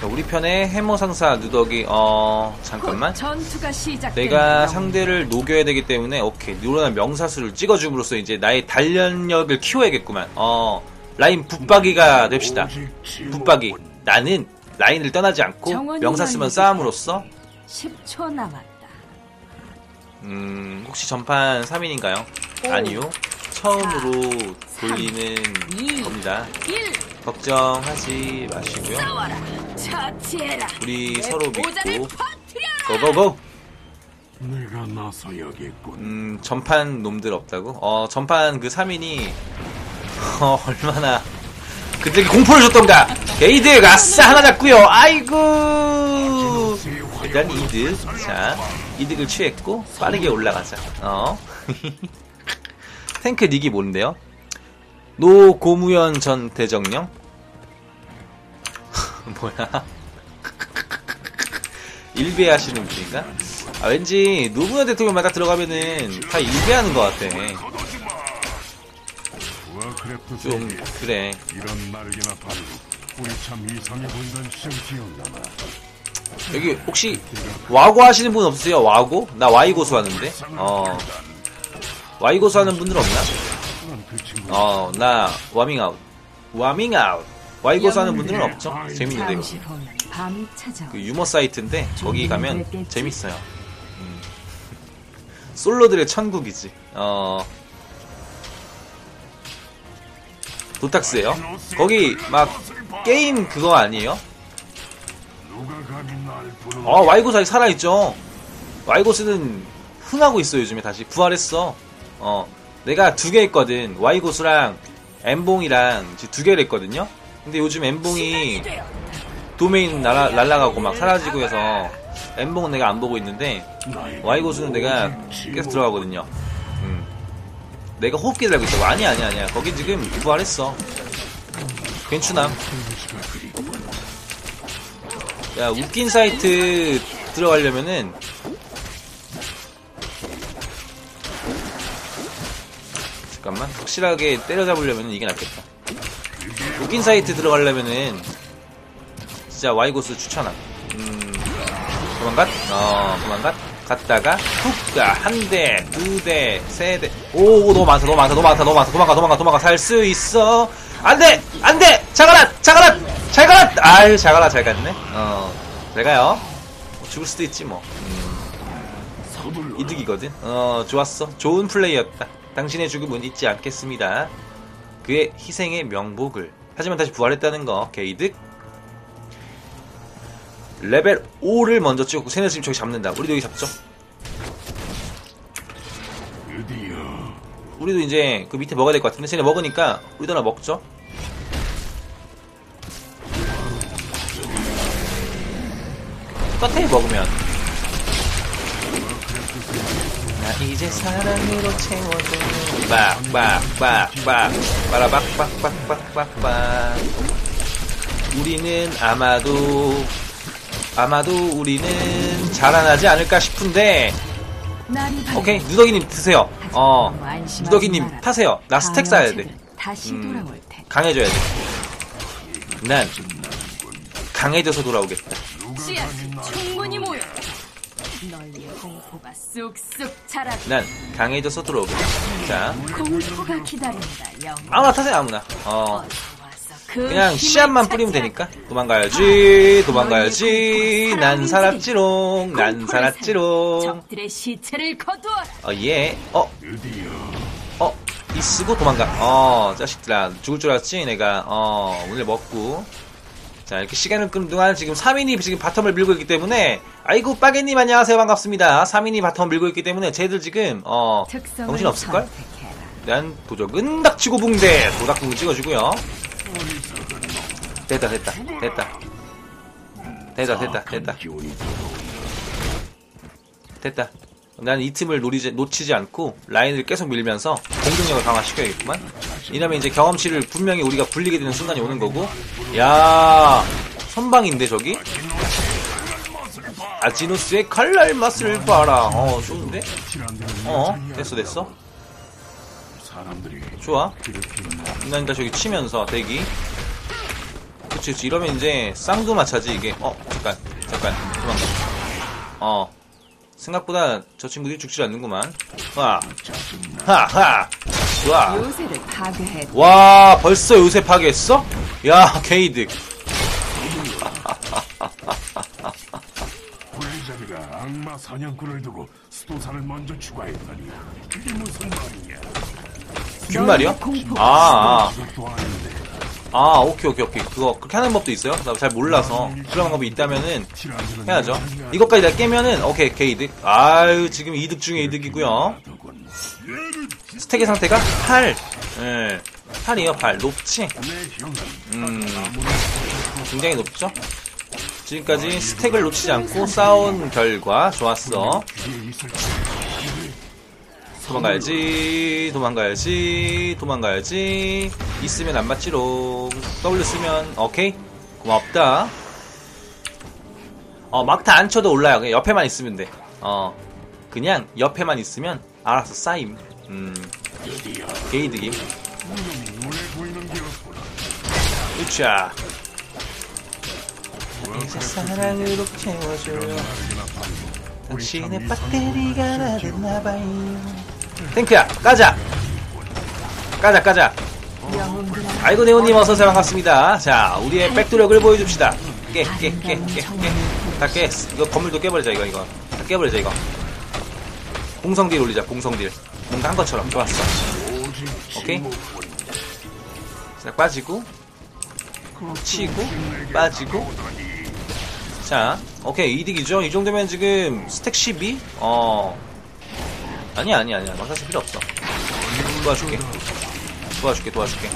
자, 우리 편에 해머 상사 누더기 어 잠깐만. 내가 상대를 녹여야 되기 때문에 오케이 누르나 명사수를 찍어줌으로써 이제 나의 단련력을 키워야겠구만 어 라인 붙박이가 됩시다 붙박이 나는 라인을 떠나지 않고 명사 쓰면 싸움으로써 10초 남았다. 음 혹시 전판 3인인가요? 아니요 처음으로 돌리는 이. 겁니다 1. 걱정하지 마시고요 싸워라. 처치해라. 우리 내 서로 믿고. 고고고 내가 나서야겠군. 음, 전판 놈들 없다고? 어, 전판 그 3인이, 어, 얼마나, 그때 공포를 줬던가! 게이드, 아싸! 하나 잡고요 아이고! 일단 이득. 자, 이득을 취했고, 빠르게 올라가자. 어. 탱크 닉이 뭔데요? 노고무현 전 대정령? 뭐야? 일배 하시는 분인가? 아, 왠지 노무현 대통령만 딱 들어가면은 다 일배하는 것 같아. 좀 그래. 여기 혹시 와고 하시는 분 없으세요? 와고? 나 와이 고수 하는데. 어. 와이 고수 하는 분들 없나? 친구 어, 나 와밍 아웃. 와밍 아웃. 와이 고수 하는 분들은 없죠? 재밌는데 이거. 그 유머 사이트인데 거기 가면 재밌어요. 음. 솔로들의 천국이지. 어. 도탁스예요. 거기 막 게임 그거 아니에요? 어 와이고스 아직 살아있죠. 와이고스는 흥하고 있어 요즘에 다시 부활했어. 어 내가 두 개 했거든. 와이고스랑 엠봉이랑 두 개를 했거든요. 근데 요즘 엠봉이 도메인 날아, 날라가고 막 사라지고 해서 엠봉은 내가 안 보고 있는데 와이고스는 내가 계속 들어가거든요. 음. 내가 호흡기 달고 있다고 아니야 아니야 아니야 거기 지금 부활했어. 괜찮아. 야 웃긴 사이트 들어가려면은 잠깐만 확실하게 때려잡으려면은 이게 낫겠다 웃긴 사이트 들어가려면은 진짜 와이고스 추천함 음 도망갔? 어 도망갔? 갔다가 훅 가 한 대, 두 대, 세 대. 오, 너무 많다, 너무 많다, 너무 많다, 너무 많다. 도망가, 도망가, 도망가. 살 수 있어. 안 돼, 안 돼. 자가라, 자가라, 잘 가라. 아유, 잘 가라, 잘 갔네. 어, 잘 가요. 뭐 죽을 수도 있지 뭐. 음, 이득이거든. 어, 좋았어. 좋은 플레이였다. 당신의 죽음은 잊지 않겠습니다. 그의 희생의 명복을. 하지만 다시 부활했다는 거, 개이득. 레벨 5를 먼저 찍었고, 쟤네 지금 저기 잡는다. 우리도 여기 잡죠. 우리도 이제 그 밑에 먹어야 될 것 같은데, 쟤네 먹으니까 우리도 하나 먹죠. 똑같아, 먹으면. 나 이제 사랑으로 채워줘. 빡빡빡빡 빠라박빡빡빡빡빡 우리는 아마도 아마도 우리는 자라나지 않을까 싶은데. 오케이 누더기님 드세요 어 누더기님. 타세요 나 스택 쌓아야 돼 음. 돌아올 테. 강해져야 돼난 강해져서 돌아오겠다 충분히 모여. 널리의 공포가 쑥쑥 자라고 난 강해져서 돌아오겠다 자 공포가 기다린다. 영. 아무나 타세요 아무나 어그 그냥 씨앗만 뿌리면. 되니까 도망가야지 도망가야지 난 살았지롱 난 살았지롱 적들의 시체를 거두어라. 어예어 드디어 어, 이 쓰고 도망가. 어, 자식들아. 죽을 줄 알았지? 내가, 어, 오늘 먹고. 자, 이렇게 시간을 끄는 동안 지금 3인이 지금 바텀을 밀고 있기 때문에, 아이고, 빠개님 안녕하세요. 반갑습니다. 3인이 바텀을 밀고 있기 때문에, 쟤들 지금, 어, 정신 없을걸? 난 도적은 닥치고 붕대. 도닥붕 찍어주고요. 됐다, 됐다, 됐다. 됐다, 됐다, 됐다. 됐다. 난 이 틈을 노리지, 놓치지 않고 라인을 계속 밀면서 공격력을 강화시켜야겠구만. 이러면 이제 경험치를 분명히 우리가 불리게 되는 순간이 오는 거고. 야 선방인데 저기? 아지노스의 칼날 맛을 봐라. 어 좋은데? 어 됐어 됐어. 좋아. 난 일단 저기 치면서 대기. 그치, 그치. 이러면 이제 쌍두마차지, 이게. 어, 잠깐, 잠깐. 도망가. 어. 생각보다 저 친구들이 죽지 않는구만. 하, 하, 하. 좋아. 요새를 파괴해. 와, 벌써 요새 파괴했어? 야, 게이득. 분리자비가 악마 사냥꾼을 두고 수도사를 먼저 추가했다니 그게 무슨 말이냐? 균말이요? 공포. 아, 아, 아닌데 아, 오케이, 오케이, 오케이. 그거, 그렇게 하는 법도 있어요? 나 잘 몰라서. 그런 방법이 있다면은, 티라노는 해야죠. 이것까지 다 깨면은, 오케이, 게이득. 아유, 지금 이득 중에 이득이고요. 스택의 상태가 8. 예. 8이에요, 8. 높지? 음, 굉장히 높죠? 지금까지 스택을 놓치지 않고 싸운 결과, 좋았어. 도망가야지, 도망가야지, 도망가야지. 있으면 안 맞지롱. W 쓰면, 오케이. 고맙다. 어, 막타 안 쳐도 올라요. 그냥 옆에만 있으면 돼. 어, 그냥 옆에만 있으면 알아서 쌓임. 음, 게이드김. 놈이 눈에 보이는 게 없구나. 으쌰. 이제 사랑으로 채워줘요. 당신의 배터리가 나 됐나봐요. 탱크야, 까자! 까자, 까자. 아이고, 네오님 어서오세요. 반갑습니다. 자, 우리의 백도력을 보여줍시다. 깨, 깨, 깨, 깨, 깨. 다 깨. 이거 건물도 깨버리자, 이거, 이거. 다 깨버리자, 이거. 공성딜 올리자, 공성딜. 뭔가 한 것처럼. 좋았어. 오케이. 자, 빠지고. 치고, 빠지고. 자, 오케이, 이득이죠? 이 정도면 지금 스택 12? 어. 아니야, 아니야, 아니야. 막사스 필요 없어. 도와줄게. 도와줄게, 도와줄게.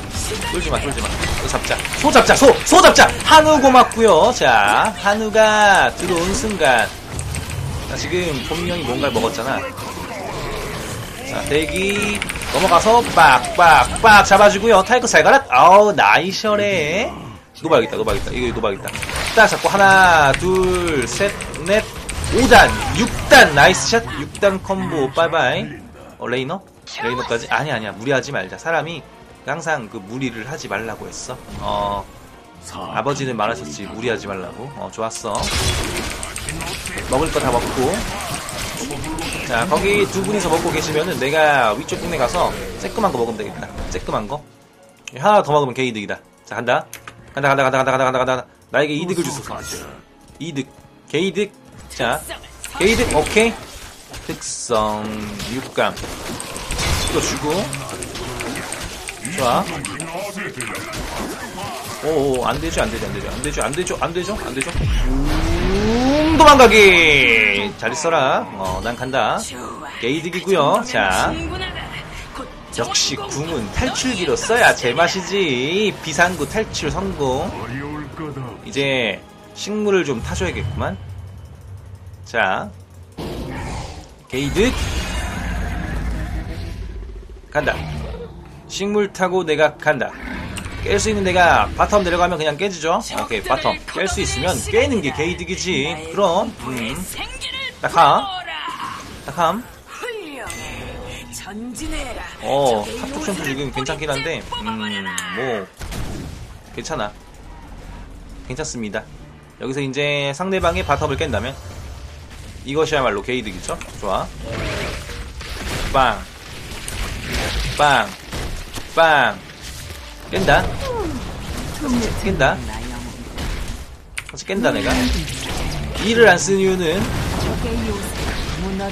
쫄지 마, 쫄지 마. 이거 잡자. 소 잡자, 소! 소 잡자! 한우 고맙고요 자, 한우가 들어온 순간. 자, 지금 본명이 뭔가를 먹었잖아. 자, 대기. 넘어가서 빡, 빡, 빡 잡아주고요. 타이거 잘 가라. 아우, 나이셔래. 노박이다, 노박이다. 이거 노박이다. 딱 잡고 하나, 둘, 셋, 넷, 5단, 6단, 나이스 샷, 6단 콤보, 빠이빠이. 어, 레이너? 레이너까지? 아니, 아니야. 무리하지 말자. 사람이 항상 그 무리를 하지 말라고 했어. 어, 아버지는 말하셨지. 무리하지 말라고. 어, 좋았어. 먹을 거 다 먹고. 자, 거기 두 분이서 먹고 계시면은 내가 위쪽 동네 가서 쬐끄만 거 먹으면 되겠다. 쬐끄만 거. 하나 더 먹으면 개이득이다. 자, 간다. 간다, 간다, 간다, 간다, 간다, 간다, 간다. 나에게 이득을 주소서. 이득. 개이득. 자, 개이득, 오케이. 특성, 육감. 이거 주고. 좋아. 오, 안 되죠, 안 되죠, 안 되죠, 안 되죠, 안 되죠, 안 되죠, 안 되죠. 음, 도망가기! 잘 있어라. 어, 난 간다. 게이득이고요. 자, 역시 궁은 탈출기로 써야 제맛이지. 비상구 탈출 성공. 이제 식물을 좀 타줘야겠구만. 자, 게이득 간다. 식물 타고 내가 간다. 깰 수 있는 내가 바텀 내려가면 그냥 깨지죠. 오케이 바텀 깰 수 있으면 깨는 게 게이득이지. 그럼 음, 딱. 딱함. 전진해라. 어, 탑독션도 지금 괜찮긴 한데, 음, 뭐, 괜찮아. 괜찮습니다. 여기서 이제 상대방의 바텀을 깬다면, 이것이야말로 게이득이죠? 좋아. 빵. 빵. 빵. 깬다. 깬다. 같이 깬다, 내가. 이를 안쓴 이유는,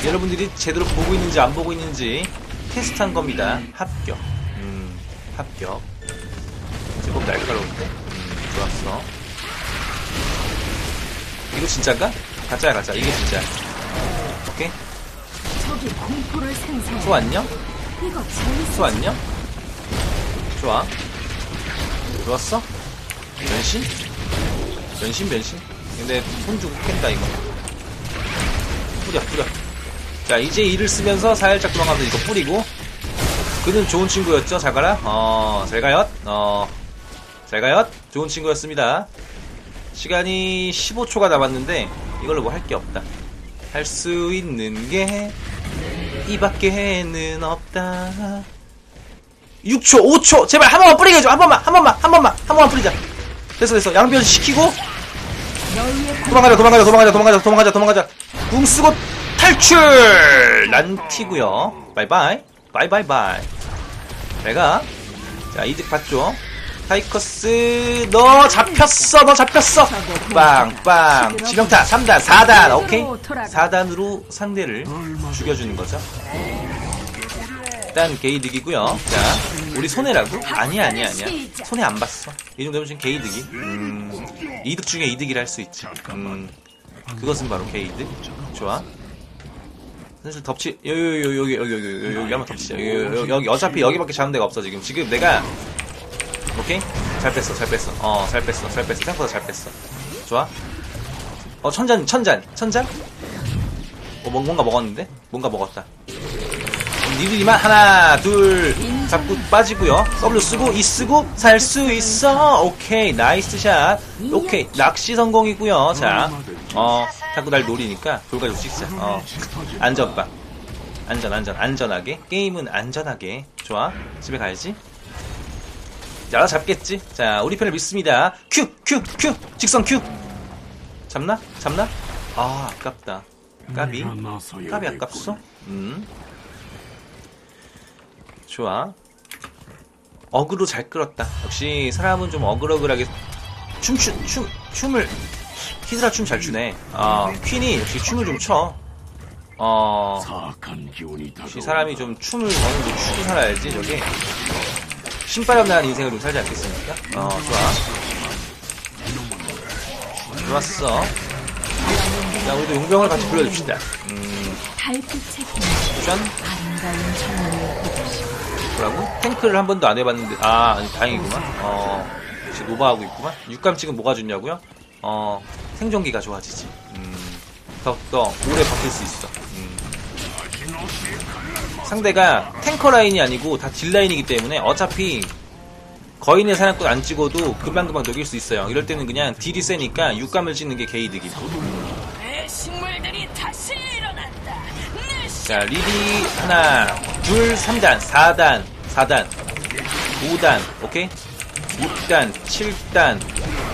여러분들이 제대로 보고 있는지 안 보고 있는지 테스트한 겁니다. 합격. 음, 합격. 제법 날카로운데? 음, 좋았어. 이거 진짜인가? 가짜야, 가짜. 이게 진짜. 오케이. 소 안녕? 소 안녕? 좋아. 좋았어? 변신? 변신, 변신? 근데 손 주고 캔다, 이거. 뿌려, 뿌려. 자, 이제 이를 쓰면서 살짝 도망가면서 이거 뿌리고. 그는 좋은 친구였죠? 잘 가라? 어, 잘 가요? 어, 잘 가요? 좋은 친구였습니다. 시간이 15초가 남았는데, 이걸로 뭐 할 게 없다. 할 수 있는 게, 이 밖에는 없다. 6초, 5초, 제발 한 번만 뿌리게 해줘. 한 번만, 한 번만, 한 번만, 한 번만 뿌리자. 됐어 됐어. 양변 시키고. 도망가자 도망가자 도망가자 도망가자 도망가자 도망가자. 궁 쓰고 탈출! 란티고요. 바이바이 바이바이바이 내가 자 이득 봤죠? 타이커스 너 잡혔어 너 잡혔어. 빵 빵. 지명타 3단 4단. 오케이. 4단으로 상대를 죽여주는 거죠 일단 게이득이고요. 자 우리 손해라고? 아니야 아니야 아니야. 손해 안 봤어. 이 정도면 지금 게이득이. 음, 이득 중에 이득이라 할 수 있지. 음, 그것은 바로 게이득. 좋아. 사실 덮치. 여기 여기 여기 여기 여기 여기 여기 한번 덮치자. 여기, 여기, 여기 어차피 여기밖에 잡는 데가 없어 지금. 지금 내가 오케이? 잘 뺐어 잘 뺐어. 어 잘 뺐어 잘 뺐어. 생각보다 잘 뺐어. 좋아. 어 천잔 천잔 천잔? 어 뭔- 뭔가 먹었는데? 뭔가 먹었다 니들이만 하나 둘 잡고 빠지고요. W 쓰고 E 쓰고 살 수 있어. 오케이 나이스 샷. 오케이 낚시 성공이고요. 자어 자꾸 날 노리니까 돌가지고 찍자 어 안전빵. 안전 안전 안전하게. 게임은 안전하게. 좋아. 집에 가야지. 자 잡겠지? 자 우리 편을 믿습니다. 큐 큐 큐. 직선 큐. 잡나? 잡나? 아 아깝다. 까비? 까비. 아깝소? 음 좋아. 어그로 잘 끌었다. 역시 사람은 좀 어그러그하게 춤추 춤 춤을 히드라 춤 잘 추네. 아 퀸이 역시 춤을 좀 춰어 사악한 기운이 다가오. 역시 사람이 좀 춤을 어느 정도 추고 살아야지 저게. 신발 없는 인생을 좀 살지 않겠습니까? 어 좋아. 좋았어. 자 우리도 용병을 같이 불러줍시다. 음. 달빛 뭐라고? 탱크를 한 번도 안 해봤는데 아 아니, 다행이구만 어 역시 노바하고 있구만 육감 찍은 뭐가 좋냐고요? 어 생존기가 좋아지지 음, 더더 오래 버틸 수 있어 음. 상대가 탱커 라인이 아니고 다 딜 라인이기 때문에 어차피 거인의 사냥꾼 안 찍어도 금방금방 녹일 수 있어요 이럴 때는 그냥 딜이 세니까 육감을 찍는 게. 내 자, 리디 하나, 둘, 3단, 4단, 4단, 5단, 오케이? 6단, 7단,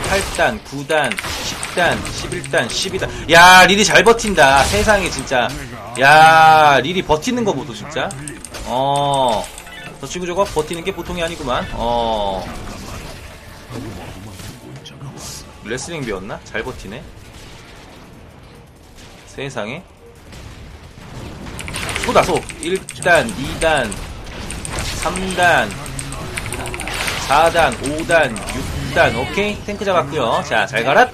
8단, 9단, 10단, 11단, 12단. 야, 리디 잘 버틴다. 세상에 진짜. 야, 리디 버티는 거 보소 진짜. 어. 저 친구 저거 버티는 게 보통이 아니구만. 어. 레슬링 배웠나? 잘 버티네. 세상에. 소다 소 1단, 2단, 3단, 4단, 5단, 6단, 오케이? 탱크 잡았고요 자, 잘 가라!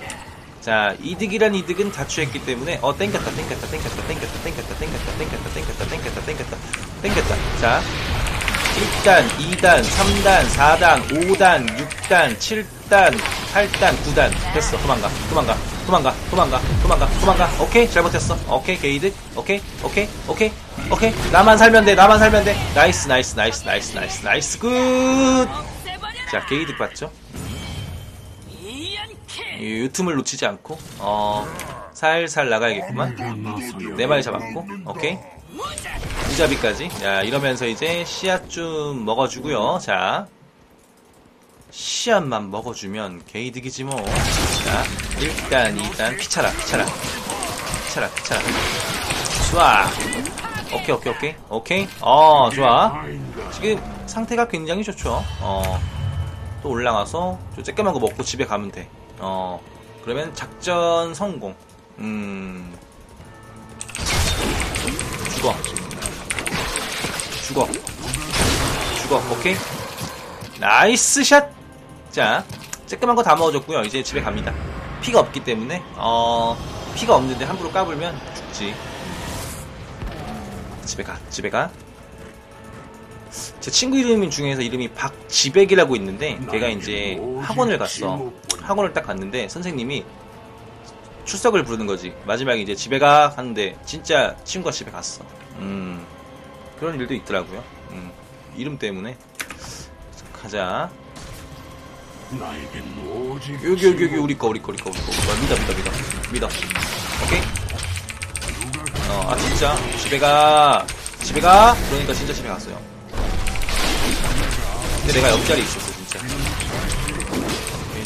자, 이득이란 이득은 다 취했기 때문에, 어, 땡겼다, 땡겼다, 땡겼다, 땡겼다, 땡겼다, 땡겼다, 땡겼다, 땡겼다, 땡겼다, 땡겼다, 땡겼다. 자, 1단, 2단, 3단, 4단, 5단, 6단, 7단, 8단, 9단. 됐어. 도망가. 도망가. 도망가. 도망가. 도망가. 도망가. 오케이. 잘 버텼어. 오케이. 게이드. 오케이. 오케이. 오케이. 오케이. 나만 살면 돼. 나만 살면 돼. 나이스, 나이스, 나이스, 나이스, 나이스, 나이스. 굿. 없애버려라. 자, 게이드 봤죠? 유틈을 놓치지 않고, 어, 살살 나가야겠구만. 네 마리 잡았고. 오케이. 무자비까지. 자, 이러면서 이제 씨앗 좀 먹어주고요. 자. 씨앗만 먹어주면 게이득이지 뭐. 자, 1단, 2단, 피차라, 피차라. 피차라, 피차라. 좋아. 오케이, 오케이, 오케이. 오케이. 어, 좋아. 지금 상태가 굉장히 좋죠. 어, 또 올라가서 저 쬐끄만 거 먹고 집에 가면 돼. 어, 그러면 작전 성공. 음, 죽어. 죽어. 죽어. 오케이. 나이스 샷. 자, 쬐끄만 거 다 먹어줬고요. 이제 집에 갑니다. 피가 없기 때문에 어 피가 없는데 함부로 까불면 죽지. 집에 가. 집에 가. 제 친구 이름 중에서 이름이 박지백이라고 있는데 걔가 이제 학원을 갔어. 학원을 딱 갔는데 선생님이 출석을 부르는 거지. 마지막에 이제 집에 가 하는데 진짜 친구가 집에 갔어. 음 그런 일도 있더라고요. 음 이름 때문에 가자. 여기 여기 여기 우리 거 우리 거 우리 거 우리 거 우리 거 믿어 믿어 믿어 믿어. 오케이. 어 아 진짜 집에 가 집에 가 그러니까 진짜 집에 갔어요. 근데 내가 옆자리에 있었어 진짜.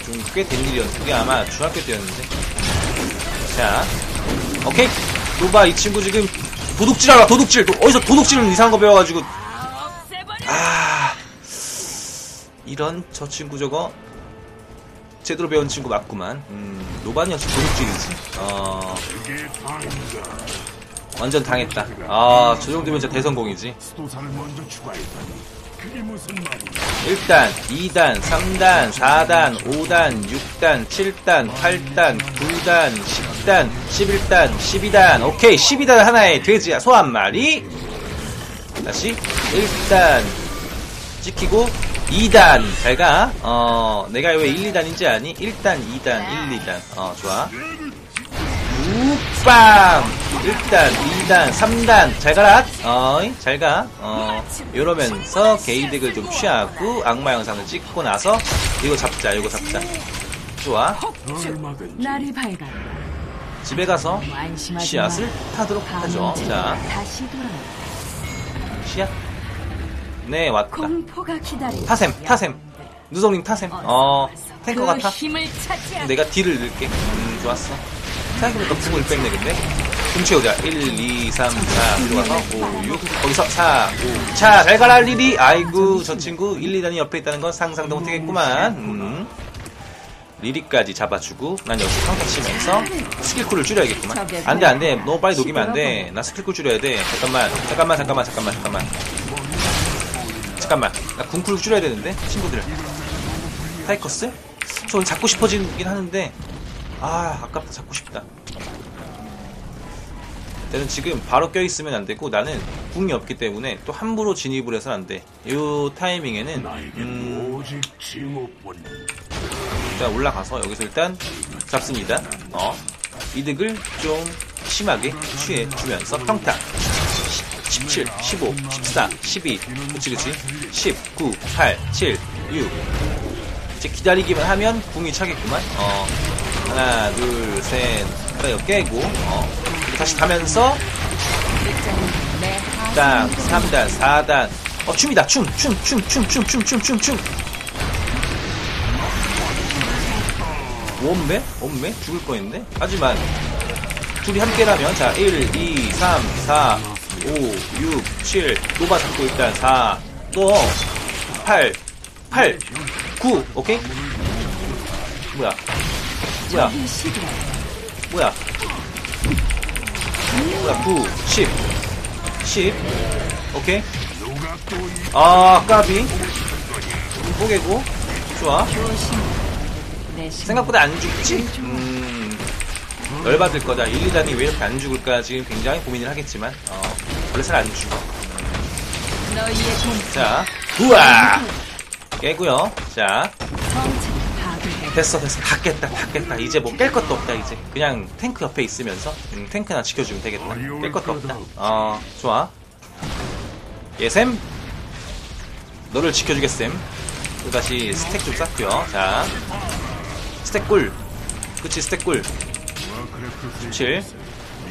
좀 꽤 된 일이었는데 그게 아마 중학교 때였는데 자 오케이 노바 이 친구 지금 도둑질하라 도둑질 도- 어디서 도둑질은 이상한 거 배워가지고. 아 이런 저 친구 저거 제대로 배운 친구 맞구만 음 노반이 역시 도둑질이지 어. 완전 당했다 아 저 정도면 진짜 대성공이지? 1단, 2단, 3단, 4단, 5단, 6단, 7단, 8단, 9단, 10단, 11단, 12단. 오케이, 12단 하나에 돼지야, 소 한 마리. 다시 1단 찍히고 2단 잘 가. 어, 내가 왜 1, 2단인지 아니? 1단, 2단, 1, 2단. 어, 좋아. 우빵! 1단, 2단, 3단, 잘 가라! 어이, 잘 가. 어, 이러면서 게이득을 좀 취하고, 악마 영상을 찍고 나서, 이거 잡자, 이거 잡자. 좋아. 밝아. 집에 가서 씨앗을 마. 타도록 하죠. 자. 씨앗. 네, 왔다. 타셈, 타셈. 누성님 타셈. 어, 탱커 그 같아. 차지하라. 내가 딜을 넣을게. 음, 좋았어. 생각해보니까 뺐네, 근데. 궁 채우자. 1, 2, 3, 4, 들어가서 5, 6, 거기서 4, 5. 자, 잘 가라, 리리. 아이고, 저 친구 1, 2단이 옆에 있다는 건 상상도 못하겠구만. 음. 리리까지 잡아주고, 난 여기서 평타 치면서 스킬쿨을 줄여야겠구만. 안 돼, 안 돼. 너무 빨리 녹이면 안 돼. 나 스킬쿨 줄여야 돼. 잠깐만, 잠깐만, 잠깐만, 잠깐만, 잠깐만. 잠깐만. 나 궁쿨 줄여야 되는데, 친구들. 타이커스? 저 잡고 싶어지긴 하는데 아 아깝다. 잡고 싶다. 나는 지금 바로 껴있으면 안 되고 나는 궁이 없기 때문에 또 함부로 진입을 해서는 안돼. 요 타이밍에는 음 일단 올라가서 여기서 일단 잡습니다. 어 이득을 좀 심하게 취해주면서 평타. 17, 15, 14, 12 그치 그치? 10, 9, 8, 7, 6 이제 기다리기만 하면 궁이 차겠구만. 어. 하나, 둘, 셋. 이거 깨고, 어. 다시 가면서, 내 딱, 3단, 4단. 어, 춤이다. 춤, 춤, 춤, 춤, 춤, 춤, 춤, 춤, 춤. 원매? 원매? 죽을 뻔했네? 하지만, 둘이 함께라면, 자, 1, 2, 3, 4, 5, 6, 7, 노바 잡고 일단 4, 또, 8, 8, 9, 오케이? 뭐야? 뭐야? 뭐야? 뭐야? 9, 10, 10, 오케이? 아, 까비. 뽀개고. 좋아. 생각보다 안 죽지? 음, 열받을 거다. 1, 2단이 왜 이렇게 안 죽을까 지금 굉장히 고민을 하겠지만, 어, 원래 잘 안 죽어. 자, 우와! 깨고요. 자. 됐어, 됐어. 다 깼다, 다 깼다. 이제 뭐 깰 것도 없다, 이제. 그냥 탱크 옆에 있으면서, 음, 탱크나 지켜주면 되겠다. 깰 것도 없다. 어, 좋아. 예샘. 너를 지켜주겠셈. 또 다시 스택 좀 쌓고요. 자, 스택 꿀. 그치, 스택 꿀. 와크래프트 7.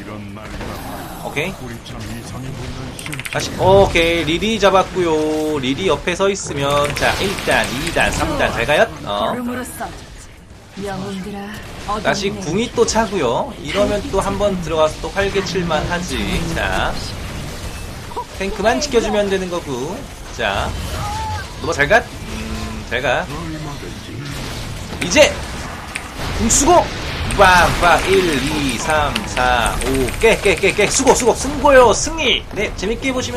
이런 날이라 오케이. 다시, 오케이. 리리 잡았고요 리리 옆에 서 있으면, 자, 1단, 2단, 3단. 잘 가요? 어. 영웅들아. 다시 궁이 또 차고요. 이러면 또 한 번 들어가서 또 활개칠만 하지. 자, 탱크만 지켜주면 되는 거고. 자, 너뭐 잘 가? 음, 잘 가. 이제 궁 쓰고 빵빵 1, 2, 3, 4, 5 깨 깨 깨 깨 수고 수고 승고요 승리. 네 재밌게 보시면.